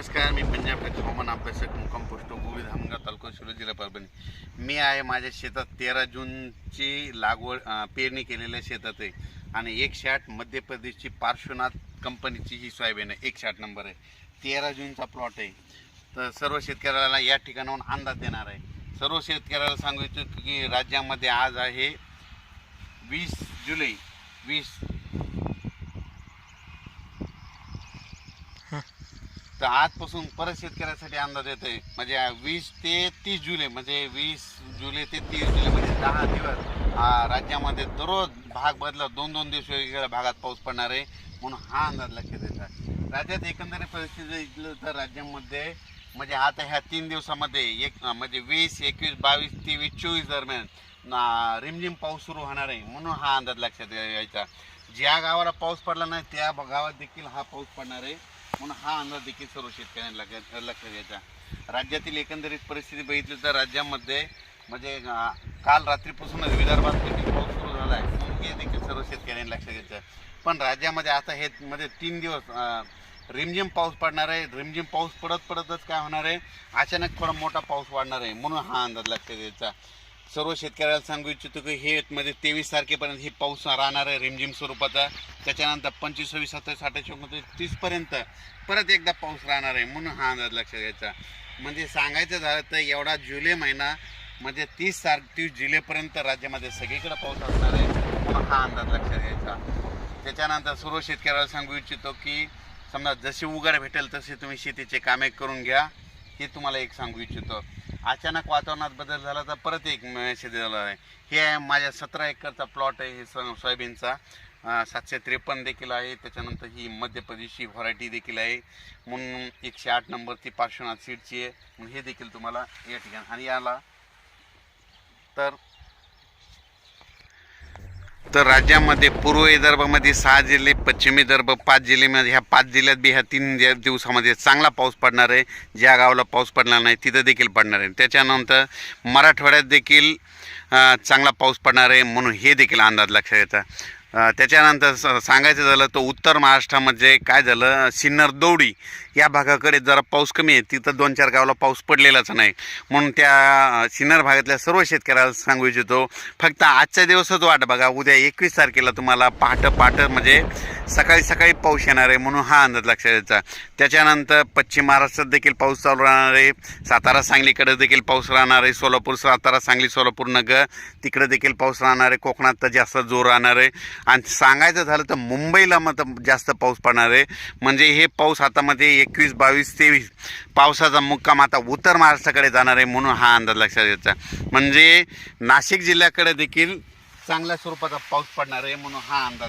नमस्कार मी पंजाब हवामान अभ्यासक मुक्काम पोस्ट गोळी धामगाव तालुका शिरो जिल्हा परभणी. मी आहे माझ्या शेतात तेरा जूनची लागवड पेरणी केलेल्या शेतात आहे आणि एक आठ मध्य प्रदेशची पार्श्वनाथ कंपनीची ही सोयाबीन आहे. एक आठ नंबर आहे. तेरा जूनचा प्लॉट आहे. तर सर्व शेतकऱ्याला या ठिकाणाहून अंदाज देणार आहे. सर्व शेतकऱ्याला सांगू इच्छितो की राज्यामध्ये आज आहे वीस जुलै वीस तर आजपासून परत शेतकऱ्यासाठी अंदाज येतोय. म्हणजे वीस ते तीस जुलै म्हणजे वीस जुलै ते तीस जुलै म्हणजे दहा दिवस राज्यामध्ये दररोज भाग बदला दोन दोन दिवस वेगवेगळ्या भागात पाऊस पडणार आहे म्हणून हा अंदाज लक्षात येतात राज्यात एकंदरीत परिस्थिती तर राज्यामध्ये म्हणजे आता ह्या तीन दिवसामध्ये एक म्हणजे वीस एकवीस बावीस तेवीस चोवीस दरम्यान ना- रिमझिम पाऊस सुरू होणार आहे म्हणून हा अंदाज लक्षात यायचा. ज्या गावाला पाऊस पडला नाही त्या गावात देखील हा पाऊस पडणार आहे. म्हणून हा अंदाज देखील सर्व शेतकऱ्यांना लक्षात लक्षात घ्यायचा राज्यातील एकंदरीत परिस्थिती बघितली तर राज्यामध्ये म्हणजे काल रात्रीपासूनच विदर्भात देखील पाऊस सुरू झाला आहे म्हणून हे देखील सर्व शेतकऱ्यांनी लक्षात घ्यायचं पण राज्यामध्ये आता हे म्हणजे तीन दिवस रिमझिम पाऊस पडणार आहे. रिमझिम पाऊस पडत पडतच काय होणार आहे? अचानक थोडा मोठा पाऊस वाढणार आहे. म्हणून हा अंदाज लक्षात घ्यायचा सर्व शेतकऱ्याला सांगू इच्छितो की हे मध्ये तेवीस तारखेपर्यंत ही पाऊस राहणार आहे रिमझिम स्वरूपाचा. त्याच्यानंतर पंचवीस सव्वीस सत्तावीस अठ्ठावीस एकोणतीस तीसपर्यंत परत एकदा पाऊस राहणार आहे म्हणून हा अंदाज लक्षात घ्यायचा. म्हणजे सांगायचं झालं तर एवढा जुलै महिना म्हणजे तीस तार तीस जुलैपर्यंत राज्यामध्ये सगळीकडे पाऊस असणार आहे म्हणून हा अंदाज लक्षात घ्यायचा. त्याच्यानंतर सर्व शेतकऱ्याला सांगू इच्छितो की समजा जशी उघड भेटेल तसे तुम्ही शेतीचे कामे करून घ्या हे तुम्हाला एक सांगू इच्छितो. अचानक वातावरणात बदल झाला तर परत एक मेसेज झाला आहे. हे आहे माझ्या सतरा एकरचा प्लॉट आहे हे स- सोयाबीनचा. सातशे त्रेपन्न देखील आहे. त्याच्यानंतर ही मध्य प्रदेशची व्हरायटी देखील आहे. म्हणून एकशे आठ नंबरची पार्श्वनाथ सीडची आहे. म्हणून हे देखील तुम्हाला या ठिकाणी आणि याला तर तर राज्यामध्ये पूर्व विदर्भामध्ये सहा जिल्हे पश्चिम विदर्भ पाच जिल्ह्यामध्ये ह्या पाच जिल्ह्यात बी ह्या तीन दिवसामध्ये चांगला पाऊस पडणार आहे ज्या गावाला पाऊस पडणार नाही तिथं देखील पडणार आहे. त्याच्यानंतर मराठवाड्यात देखील चांगला पाऊस पडणार आहे म्हणून हे देखील अंदाज लक्षात येतं. त्याच्यानंतर स- सांगायचं झालं तर उत्तर महाराष्ट्रामध्ये काय झालं? सिन्नर दौडी या भागाकडे जरा पाऊस कमी आहे. तिथं दोन चार गावाला पाऊस पडलेलाच नाही. म्हणून त्या सिन्नर भागातल्या सर्व शेतकऱ्याला सांगू इच्छितो फक्त आजच्या दिवसच वाट बघा. उद्या एकवीस तारखेला तुम्हाला पहाटं पहाटं म्हणजे सकाळी सकाळी पाऊस येणार आहे म्हणून हा अंदाज लक्षात यायचा त्याच्यानंतर पश्चिम महाराष्ट्रात देखील पाऊस चालू राहणार आहे. सातारा सांगलीकडे देखील पाऊस राहणार आहे. सोलापूर सातारा सांगली सोलापूर नगर तिकडे देखील पाऊस राहणार आहे. कोकणात तर जास्त जोर राहणार आहे. आणि सांगायचं झालं तर मुंबईला मग जास्त पाऊस पडणार आहे. म्हणजे हे पाऊस हातामध्ये एकवीस बावीस तेवीस पावसाचा मुक्काम आता उत्तर महाराष्ट्राकडे जाणार आहे म्हणून हा अंदाज लक्षात घ्यायचा म्हणजे नाशिक जिल्ह्याकडे देखील चांगल्या स्वरूपाचा पाऊस पडणार आहे म्हणून हा अंदाज